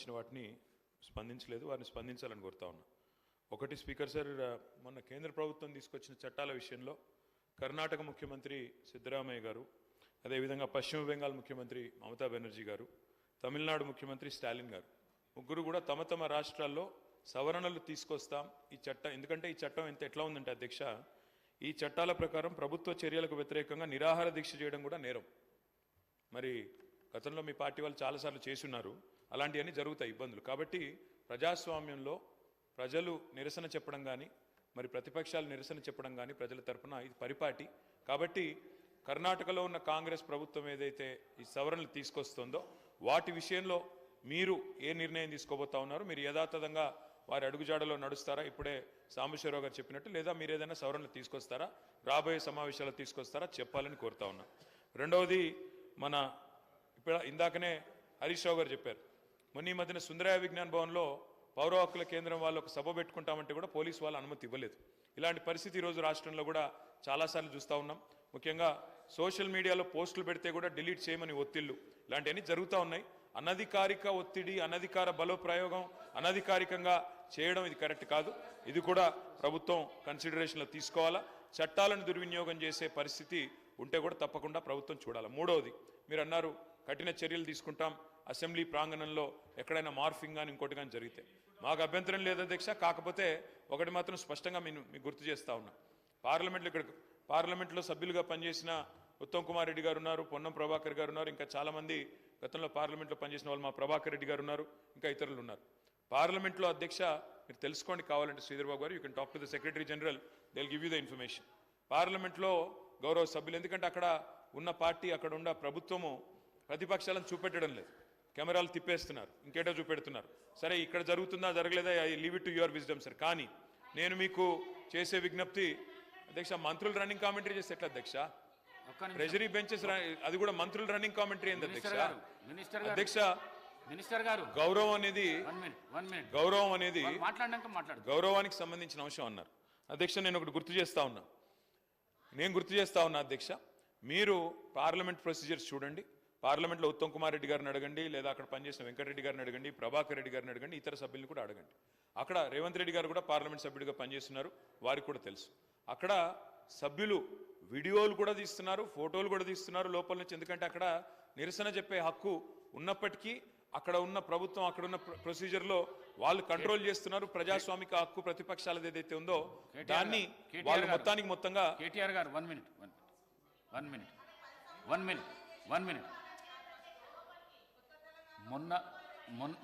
సంబంధించిన వాటిని స్పందించలేదు వారిని స్పందించాలని కోరుతా ఉన్నా. ఒకటి స్పీకర్ సార్ మొన్న కేంద్ర ప్రభుత్వం తీసుకొచ్చిన చట్టాల విషయంలో కర్ణాటక ముఖ్యమంత్రి సిద్ధరామయ్య గారు అదేవిధంగా పశ్చిమ బెంగాల్ ముఖ్యమంత్రి మమతా బెనర్జీ గారు తమిళనాడు ముఖ్యమంత్రి స్టాలిన్ గారు ముగ్గురు కూడా తమ తమ రాష్ట్రాల్లో సవరణలు తీసుకొస్తాం ఈ చట్టం ఎందుకంటే ఈ చట్టం ఎంత ఎట్లా ఉందంటే అధ్యక్ష ఈ చట్టాల ప్రకారం ప్రభుత్వ చర్యలకు వ్యతిరేకంగా నిరాహార దీక్ష చేయడం కూడా నేరం. మరి గతంలో మీ పార్టీ వాళ్ళు చాలాసార్లు చేసున్నారు అలాంటివన్నీ జరుగుతాయి ఇబ్బందులు. కాబట్టి ప్రజాస్వామ్యంలో ప్రజలు నిరసన చెప్పడం కానీ మరి ప్రతిపక్షాలు నిరసన చెప్పడం కానీ ప్రజల తరపున ఇది పరిపాటి. కాబట్టి కర్ణాటకలో ఉన్న కాంగ్రెస్ ప్రభుత్వం ఏదైతే ఈ సవరణలు తీసుకొస్తుందో వాటి విషయంలో మీరు ఏ నిర్ణయం తీసుకోబోతా ఉన్నారు మీరు యథాతథంగా వారి అడుగుజాడలో నడుస్తారా? ఇప్పుడే సాంబశ్వరరావు గారు చెప్పినట్టు లేదా మీరు ఏదైనా సవరణలు తీసుకొస్తారా? రాబోయే సమావేశాలు తీసుకొస్తారా? చెప్పాలని కోరుతా ఉన్నా. రెండవది మన ఇప్పుడు ఇందాకనే హరీష్ రావు గారు చెప్పారు మొన్న ఈ మధ్యన సుందరాయ విజ్ఞాన్ భవన్లో పౌర హక్కుల కేంద్రం వాళ్ళు ఒక సభ పెట్టుకుంటామంటే కూడా పోలీసు వాళ్ళు అనుమతి ఇవ్వలేదు. ఇలాంటి పరిస్థితి ఈరోజు రాష్ట్రంలో కూడా చాలాసార్లు చూస్తూ ఉన్నాం. ముఖ్యంగా సోషల్ మీడియాలో పోస్టులు పెడితే కూడా డిలీట్ చేయమని ఒత్తిళ్ళు ఇలాంటివన్నీ జరుగుతూ ఉన్నాయి. అనధికారిక ఒత్తిడి అనధికార బలోప్రయోగం అనధికారికంగా చేయడం ఇది కరెక్ట్ కాదు. ఇది కూడా ప్రభుత్వం కన్సిడరేషన్లో తీసుకోవాలా? చట్టాలను దుర్వినియోగం చేసే పరిస్థితి ఉంటే కూడా తప్పకుండా ప్రభుత్వం చూడాలి. మూడవది మీరు అన్నారు కఠిన చర్యలు తీసుకుంటాం. అసెంబ్లీ ప్రాంగణంలో ఎక్కడైనా మార్ఫింగ్ కానీ ఇంకోటి కానీ జరిగితే. మాకు అభ్యంతరం లేదు అధ్యక్ష కాకపోతే ఒకటి మాత్రం స్పష్టంగా నేను మీకు గుర్తు చేస్తా ఉన్నా. పార్లమెంట్లో ఇక్కడ పార్లమెంట్లో సభ్యులుగా పనిచేసిన ఉత్తమ్ కుమార్ రెడ్డి గారు ఉన్నారు పొన్నం ప్రభాకర్ గారు ఉన్నారు ఇంకా చాలామంది గతంలో పార్లమెంట్లో పనిచేసిన వాళ్ళు మా ప్రభాకర్ రెడ్డి గారు ఉన్నారు ఇంకా ఇతరులు ఉన్నారు. పార్లమెంట్లో అధ్యక్ష మీరు తెలుసుకోండి కావాలంటే Sridhar Babu garu you can talk to the secretary general they give you the information. పార్లమెంట్లో గౌరవ సభ్యులు. ఎందుకంటే అక్కడ ఉన్న పార్టీ అక్కడ ఉన్న ప్రభుత్వము ప్రతిపక్షాలను చూపెట్టడం లేదు. కెమెరాలు తిప్పేస్తున్నారు. ఇంకేటో చూపెడుతున్నారు. సరే ఇక్కడ జరుగుతుందా జరగలేదా I leave it to your wisdom sir. కానీ నేను మీకు చేసే విజ్ఞప్తి అధ్యక్ష మంత్రులు రన్నింగ్ కామెంటరీ చేస్తే ఎట్లా అధ్యక్ష. ట్రెజరీ బెంచెస్ అది కూడా మంత్రులు రన్నింగ్ కామెంటరీ ఏంది అధ్యక్ష? అధ్యక్ష మినిస్టర్ గారు. గౌరవం అనేది గౌరవం అనేది గౌరవానికి సంబంధించిన అంశం అన్నారు. అధ్యక్ష నేను ఒకటి గుర్తు చేస్తా ఉన్నా. నేను గుర్తు చేస్తా ఉన్నా అధ్యక్ష మీరు పార్లమెంట్ ప్రొసీజర్స్ చూడండి. పార్లమెంట్లో ఉత్తమ్ కుమార్ రెడ్డి గారిని అడగండి లేదా అక్కడ పనిచేసిన వెంకటరెడ్డి గారిని అడగండి ప్రభాకర్ రెడ్డి గారిని అడగండి ఇతర సభ్యులను కూడా అడగండి. అక్కడ రేవంత్ రెడ్డి గారు కూడా పార్లమెంట్ సభ్యుడిగా పనిచేస్తున్నారు వారికి కూడా తెలుసు. అక్కడ సభ్యులు వీడియోలు కూడా తీస్తున్నారు ఫోటోలు కూడా తీస్తున్నారు లోపల నుంచి ఎందుకంటే అక్కడ నిరసన చెప్పే హక్కు ఉన్నప్పటికీ అక్కడ ఉన్న ప్రభుత్వం అక్కడ ఉన్న ప్ర- ప్రొసీజర్లో వాళ్ళు కంట్రోల్ చేస్తున్నారు ప్రజాస్వామిక హక్కు ప్రతిపక్షాలది ఏదైతే ఉందో దాన్ని వాళ్ళు. మొత్తానికి మొత్తంగా కేటీఆర్ గారు one minute one minute one minute one minute మొన్న మొన్న